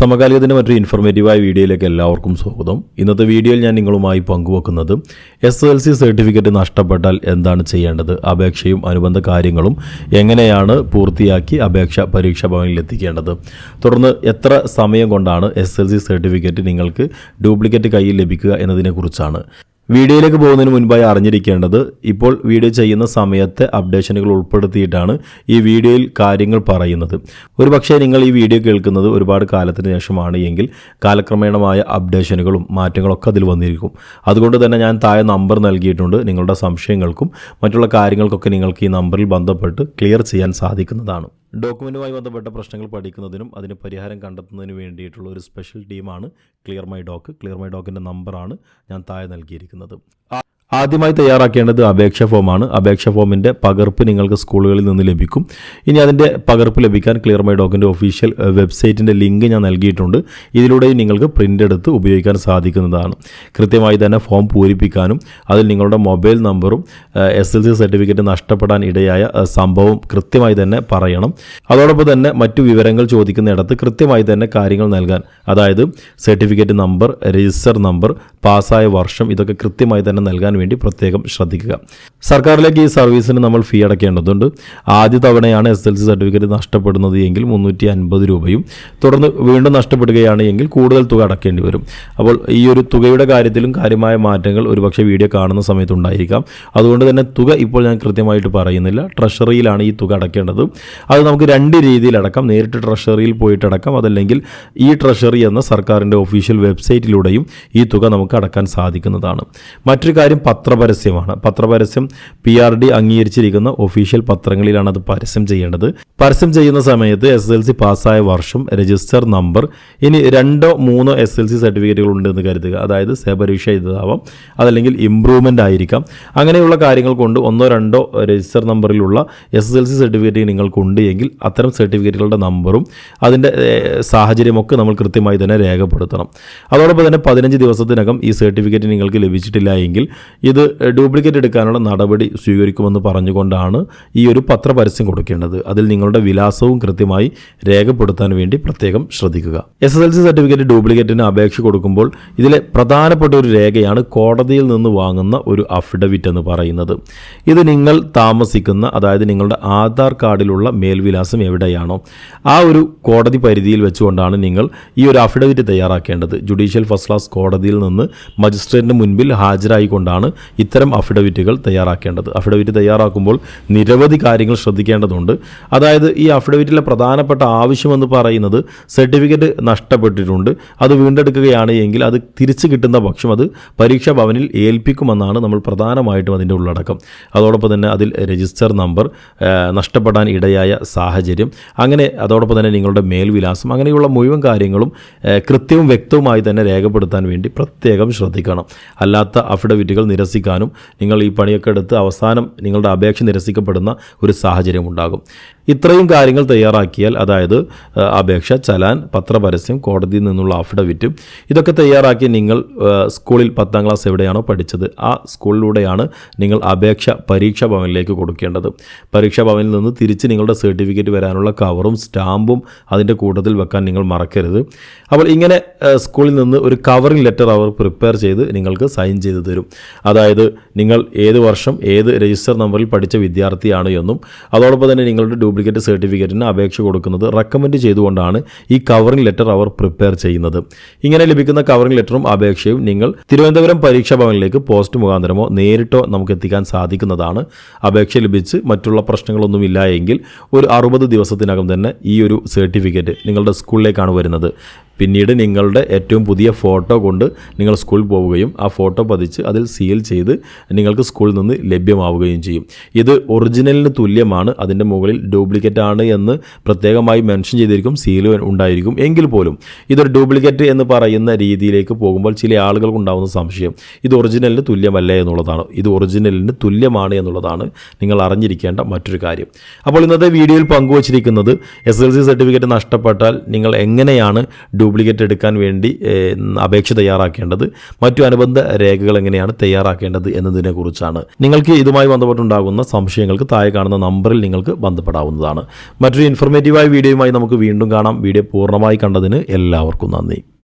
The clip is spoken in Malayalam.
സമകാലികത്തിന്റെ മറ്റൊരു ഇൻഫോർമേറ്റീവായ വീഡിയോയിലേക്ക് എല്ലാവർക്കും സ്വാഗതം. ഇന്നത്തെ വീഡിയോയിൽ ഞാൻ നിങ്ങളുമായി പങ്കുവെക്കുന്നത് എസ് എൽ സി സർട്ടിഫിക്കറ്റ് നഷ്ടപ്പെട്ടാൽ എന്താണ് ചെയ്യേണ്ടത്? അപേക്ഷയും അനുബന്ധ കാര്യങ്ങളും എങ്ങനെയാണ് പൂർത്തിയാക്കി അപേക്ഷ പരീക്ഷാ ഭവനിൽ എത്തിക്കേണ്ടത്? തുടർന്ന് എത്ര സമയം കൊണ്ടാണ് എസ് എൽ സി സർട്ടിഫിക്കറ്റ് നിങ്ങൾക്ക് ഡ്യൂപ്ലിക്കേറ്റ് കയ്യിൽ ലഭിക്കുക എന്നതിനെക്കുറിച്ചാണ്. വീഡിയോയിലേക്ക് പോകുന്നതിന് മുൻപായി അറിഞ്ഞിരിക്കേണ്ടത് ഇപ്പോൾ വീഡിയോ ചെയ്യുന്ന സമയത്തെ അപ്ഡേഷനുകൾ ഉൾപ്പെടുത്തിയിട്ടാണ് ഈ വീഡിയോയിൽ കാര്യങ്ങൾ പറയുന്നത്. ഒരുപക്ഷേ നിങ്ങൾ ഈ വീഡിയോ കേൾക്കുന്നത് ഒരുപാട് കാലത്തിന് ശേഷമാണ് എങ്കിൽ കാലക്രമേണമായ അപ്ഡേഷനുകളും മാറ്റങ്ങളൊക്കെ അതിൽ വന്നിരിക്കും. അതുകൊണ്ട് തന്നെ ഞാൻ താഴെ നമ്പർ നൽകിയിട്ടുണ്ട്. നിങ്ങളുടെ സംശയങ്ങൾക്കും മറ്റുള്ള കാര്യങ്ങൾക്കൊക്കെ നിങ്ങൾക്ക് ഈ നമ്പറിൽ ബന്ധപ്പെട്ട് ക്ലിയർ ചെയ്യാൻ സാധിക്കുന്നതാണ്. ഡോക്യുമെന്റുമായി ബന്ധപ്പെട്ട പ്രശ്നങ്ങൾ പഠിക്കുന്നതിനും അതിന് പരിഹാരം കണ്ടെത്തുന്നതിനും വേണ്ടിയിട്ടുള്ള ഒരു സ്പെഷ്യൽ ടീമാണ് clear my doc. Clear my ഡോക്കിന്റെ നമ്പറാണ് ഞാൻ താഴെ നൽകിയിരിക്കുന്നത്. ആദ്യമായി തയ്യാറാക്കേണ്ടത് അപേക്ഷ ഫോമാണ്. അപേക്ഷ ഫോമിന്റെ പകർപ്പ് നിങ്ങൾക്ക് സ്കൂളുകളിൽ നിന്ന് ലഭിക്കും. ഇനി അതിന്റെ പകർപ്പ് ലഭിക്കാൻ ക്ലിയർ മൈ ഡോക്കിന്റെ ഒഫീഷ്യൽ വെബ്സൈറ്റിന്റെ ലിങ്ക് ഞാൻ നൽകിയിട്ടുണ്ട്. ഇതിലൂടെയും നിങ്ങൾക്ക് പ്രിന്റ് എടുത്ത് ഉപയോഗിക്കാൻ സാധിക്കുന്നതാണ്. കൃത്യമായി തന്നെ ഫോം പൂരിപ്പിക്കാനും അതിൽ നിങ്ങളുടെ മൊബൈൽ നമ്പറും എസ് എൽ സി സർട്ടിഫിക്കറ്റ് നഷ്ടപ്പെടാൻ ഇടയായ സംഭവം കൃത്യമായി തന്നെ പറയണം. അതോടൊപ്പം തന്നെ മറ്റു വിവരങ്ങൾ ചോദിക്കുന്നിടത്ത് കൃത്യമായി തന്നെ കാര്യങ്ങൾ നൽകാൻ അതായത് സർട്ടിഫിക്കറ്റ് നമ്പർ രജിസ്റ്റർ നമ്പർ പാസ്സായ വർഷം ഇതൊക്കെ കൃത്യമായി തന്നെ നൽകാൻ വേണ്ടി പ്രത്യേകം ശ്രദ്ധിക്കുക. സർക്കാരിലേക്ക് ഈ സർവീസിന് നമ്മൾ ഫീ അടയ്ക്കേണ്ടതുണ്ട് ആദ്യ തവണയാണ് എസ് എൽ സി സർട്ടിഫിക്കറ്റ് നഷ്ടപ്പെടുന്നത് എങ്കിൽ മുന്നൂറ്റി അൻപത് രൂപയും തുടർന്ന് വീണ്ടും നഷ്ടപ്പെടുകയാണ് എങ്കിൽ കൂടുതൽ തുക അടക്കേണ്ടി വരും. അപ്പോൾ ഈ ഒരു തുകയുടെ കാര്യത്തിലും കാര്യമായ മാറ്റങ്ങൾ ഒരുപക്ഷെ വീഡിയോ കാണുന്ന സമയത്തുണ്ടായിരിക്കാം അതുകൊണ്ട് തന്നെ തുക ഇപ്പോൾ ഞാൻ കൃത്യമായിട്ട് പറയുന്നില്ല. ട്രഷറിയിലാണ് ഈ തുക അടക്കേണ്ടത്. അത് നമുക്ക് രണ്ട് രീതിയിൽ അടക്കാം. നേരിട്ട് ട്രഷറിയിൽ പോയിട്ട് അടക്കാം. അതല്ലെങ്കിൽ ഈ ട്രഷറി എന്ന സർക്കാരിന്റെ ഒഫീഷ്യൽ വെബ്സൈറ്റിലൂടെയും ഈ തുക നമുക്ക് അടക്കാൻ സാധിക്കുന്നതാണ്. മറ്റൊരു കാര്യം പത്രപരസ്യമാണ്. പത്രപരസ്യം പി ആർ ഡി അംഗീകരിച്ചിരിക്കുന്ന ഒഫീഷ്യൽ പത്രങ്ങളിലാണ് അത് പരസ്യം ചെയ്യേണ്ടത്. പരസ്യം ചെയ്യുന്ന സമയത്ത് എസ് എൽ സി പാസ്സായ വർഷം രജിസ്റ്റർ നമ്പർ ഇനി രണ്ടോ മൂന്നോ എസ് എൽ സി സർട്ടിഫിക്കറ്റുകൾ ഉണ്ടെന്ന് കരുതുക. അതായത് സേപരീക്ഷ ചെയ്തതാവാം അതല്ലെങ്കിൽ ഇമ്പ്രൂവ്മെന്റ് ആയിരിക്കാം. അങ്ങനെയുള്ള കാര്യങ്ങൾ കൊണ്ട് ഒന്നോ രണ്ടോ രജിസ്റ്റർ നമ്പറിലുള്ള എസ് എൽ സി സർട്ടിഫിക്കറ്റ് നിങ്ങൾക്കുണ്ട് എങ്കിൽ അത്തരം സർട്ടിഫിക്കറ്റുകളുടെ നമ്പറും അതിന്റെ സാഹചര്യമൊക്കെ നമ്മൾ കൃത്യമായി തന്നെ രേഖപ്പെടുത്തണം. അതോടൊപ്പം തന്നെ പതിനഞ്ച് ദിവസത്തിനകം ഈ സർട്ടിഫിക്കറ്റ് നിങ്ങൾക്ക് ലഭിച്ചിട്ടില്ല എങ്കിൽ ഇത് ഡ്യൂപ്ലിക്കേറ്റ് എടുക്കാനുള്ള നടപടി സ്വീകരിക്കുമെന്ന് പറഞ്ഞുകൊണ്ടാണ് ഈ ഒരു പത്രപരസ്യം കൊടുക്കേണ്ടത്. അതിൽ നിങ്ങളുടെ വിലാസവും കൃത്യമായി രേഖപ്പെടുത്താൻ വേണ്ടി പ്രത്യേകം ശ്രദ്ധിക്കുക. S S L C certificate ഡ്യൂപ്ലിക്കേറ്റിന് അപേക്ഷ കൊടുക്കുമ്പോൾ ഇതിലെ പ്രധാനപ്പെട്ട ഒരു രേഖയാണ് കോടതിയിൽ നിന്ന് വാങ്ങുന്ന ഒരു അഫിഡവിറ്റ് എന്ന് പറയുന്നത്. ഇത് നിങ്ങൾ താമസിക്കുന്ന അതായത് നിങ്ങളുടെ ആധാർ കാർഡിലുള്ള മേൽവിലാസം എവിടെയാണോ ആ ഒരു കോടതി പരിധിയിൽ വെച്ചുകൊണ്ടാണ് നിങ്ങൾ ഈ ഒരു അഫിഡവിറ്റ് തയ്യാറാക്കേണ്ടത്. ജുഡീഷ്യൽ ഫസ്റ്റ് ക്ലാസ് കോടതിയിൽ നിന്ന് മജിസ്ട്രേറ്റിന് മുൻപിൽ ഹാജരായിക്കൊണ്ടാണ് ഇത്തരം അഫിഡവിറ്റുകൾ തയ്യാറാക്കേണ്ടത്. അഫിഡവിറ്റ് തയ്യാറാക്കുമ്പോൾ നിരവധി കാര്യങ്ങൾ ശ്രദ്ധിക്കേണ്ടതുണ്ട്. അതായത് ഈ അഫിഡവിറ്റിലെ പ്രധാനപ്പെട്ട ആവശ്യമെന്ന് പറയുന്നത് സർട്ടിഫിക്കറ്റ് നഷ്ടപ്പെട്ടിട്ടുണ്ട്. അത് വീണ്ടെടുക്കുകയാണ് എങ്കിൽ അത് തിരിച്ചു കിട്ടുന്ന പക്ഷം അത് പരീക്ഷാ ഭവനിൽ ഏൽപ്പിക്കുമെന്നാണ് നമ്മൾ പ്രധാനമായിട്ടും അതിന്റെ ഉള്ളടക്കം. അതോടൊപ്പം തന്നെ അതിൽ രജിസ്റ്റർ നമ്പർ നഷ്ടപ്പെടാൻ ഇടയായ സാഹചര്യം അങ്ങനെ അതോടൊപ്പം തന്നെ നിങ്ങളുടെ മേൽവിലാസം അങ്ങനെയുള്ള മുഴുവൻ കാര്യങ്ങളും കൃത്യവും വ്യക്തവുമായി തന്നെ രേഖപ്പെടുത്താൻ വേണ്ടി പ്രത്യേകം ശ്രദ്ധിക്കണം. അല്ലാത്ത അഫിഡവിറ്റുകൾ നിരസിക്കാനും നിങ്ങൾ ഈ പണിയൊക്കെ എടുത്ത് അവസാനം നിങ്ങളുടെ അപേക്ഷ നിരസിക്കപ്പെടുന്ന ഒരു സാഹചര്യം ഉണ്ടാകും ഇത്രയും കാര്യങ്ങൾ തയ്യാറാക്കിയാൽ അതായത് അപേക്ഷ ചലാൻ പത്രപരസ്യം കോടതിയിൽ നിന്നുള്ള അഫിഡവിറ്റും ഇതൊക്കെ തയ്യാറാക്കി നിങ്ങൾ സ്കൂളിൽ പത്താം ക്ലാസ് എവിടെയാണോ പഠിച്ചത് ആ സ്കൂളിലൂടെയാണ് നിങ്ങൾ അപേക്ഷ പരീക്ഷാ ഭവനിലേക്ക് കൊടുക്കേണ്ടത്. പരീക്ഷാ ഭവനിൽ നിന്ന് തിരിച്ച് നിങ്ങളുടെ സർട്ടിഫിക്കറ്റ് വരാനുള്ള കവറും സ്റ്റാമ്പും അതിന്റെ കൂട്ടത്തിൽ വെക്കാൻ നിങ്ങൾ മറക്കരുത്. അപ്പോൾ ഇങ്ങനെ സ്കൂളിൽ നിന്ന് ഒരു കവറിംഗ് ലെറ്റർ അവർ പ്രിപ്പയർ ചെയ്ത് നിങ്ങൾക്ക് സൈൻ ചെയ്ത് തരും. അതായത് നിങ്ങൾ ഏത് വർഷം ഏത് രജിസ്റ്റർ നമ്പറിൽ പഠിച്ച വിദ്യാർത്ഥിയാണ് എന്നും അതോടൊപ്പം തന്നെ നിങ്ങളുടെ ഡ്യൂപ്ലിക്കേറ്റ് സർട്ടിഫിക്കറ്റിന് അപേക്ഷ കൊടുക്കുന്നത് റെക്കമെൻഡ് ചെയ്തുകൊണ്ടാണ് ഈ കവറിംഗ് ലെറ്റർ അവർ പ്രിപ്പയർ ചെയ്യുന്നത്. ഇങ്ങനെ ലഭിക്കുന്ന കവറിംഗ് ലെറ്ററും അപേക്ഷയും നിങ്ങൾ തിരുവനന്തപുരം പരീക്ഷാ ഭവനിലേക്ക് പോസ്റ്റ് മുഖാന്തരമോ നേരിട്ടോ നമുക്ക് എത്തിക്കാൻ സാധിക്കുന്നതാണ്. അപേക്ഷ ലഭിച്ച് മറ്റുള്ള പ്രശ്നങ്ങളൊന്നുമില്ല എങ്കിൽ ഒരു അറുപത് ദിവസത്തിനകം തന്നെ ഈ ഒരു സർട്ടിഫിക്കറ്റ് നിങ്ങളുടെ സ്കൂളിലേക്കാണ് വരുന്നത്. പിന്നീട് നിങ്ങളുടെ ഏറ്റവും പുതിയ ഫോട്ടോ കൊണ്ട് നിങ്ങൾ സ്കൂളിൽ പോവുകയും ആ ഫോട്ടോ പതിച്ച് അതിൽ സീൽ ചെയ്ത് നിങ്ങൾക്ക് സ്കൂളിൽ നിന്ന് ലഭ്യമാവുകയും ചെയ്യും. ഇത് ഒറിജിനലിന് തുല്യമാണ് അതിന്റെ മുകളിൽ ഡ്യൂപ്ലിക്കേറ്റ് ആണ് എന്ന് പ്രത്യേകമായി മെൻഷൻ ചെയ്തിരിക്കും സീൽ ഉണ്ടായിരിക്കും. എങ്കിൽ പോലും ഇതൊരു ഡ്യൂപ്ലിക്കേറ്റ് എന്ന് പറയുന്ന രീതിയിലേക്ക് പോകുമ്പോൾ ചില ആളുകൾക്ക് ഉണ്ടാകുന്ന സംശയം ഇത് ഒറിജിനലിന് തുല്യമല്ല എന്നുള്ളതാണ്. ഇത് ഒറിജിനലിന് തുല്യമാണ് എന്നുള്ളതാണ് നിങ്ങൾ അറിഞ്ഞിരിക്കേണ്ട മറ്റൊരു കാര്യം. അപ്പോൾ ഇന്നത്തെ വീഡിയോയിൽ പങ്കുവച്ചിരിക്കുന്നത് എസ് എൽ സി സർട്ടിഫിക്കറ്റ് നഷ്ടപ്പെട്ടാൽ നിങ്ങൾ എങ്ങനെയാണ് ഡ്യൂപ്ലിക്കേറ്റ് എടുക്കാൻ വേണ്ടി അപേക്ഷ തയ്യാറാക്കേണ്ടത്. മറ്റു അനുബന്ധ രേഖകൾ എങ്ങനെയാണ് തയ്യാറാക്കേണ്ടത് എന്നതിനെക്കുറിച്ചാണ്. നിങ്ങൾക്ക് ഇതുമായി ബന്ധപ്പെട്ടുണ്ടാകുന്ന സംശയങ്ങൾക്ക് താഴെ കാണുന്ന നമ്പറിൽ നിങ്ങൾക്ക് ബന്ധപ്പെടാവുന്നതാണ്. മറ്റൊരു ഇൻഫർമേറ്റീവായ വീഡിയോയുമായി നമുക്ക് വീണ്ടും കാണാം. വീഡിയോ പൂർണമായി കണ്ടതിന് എല്ലാവർക്കും നന്ദി.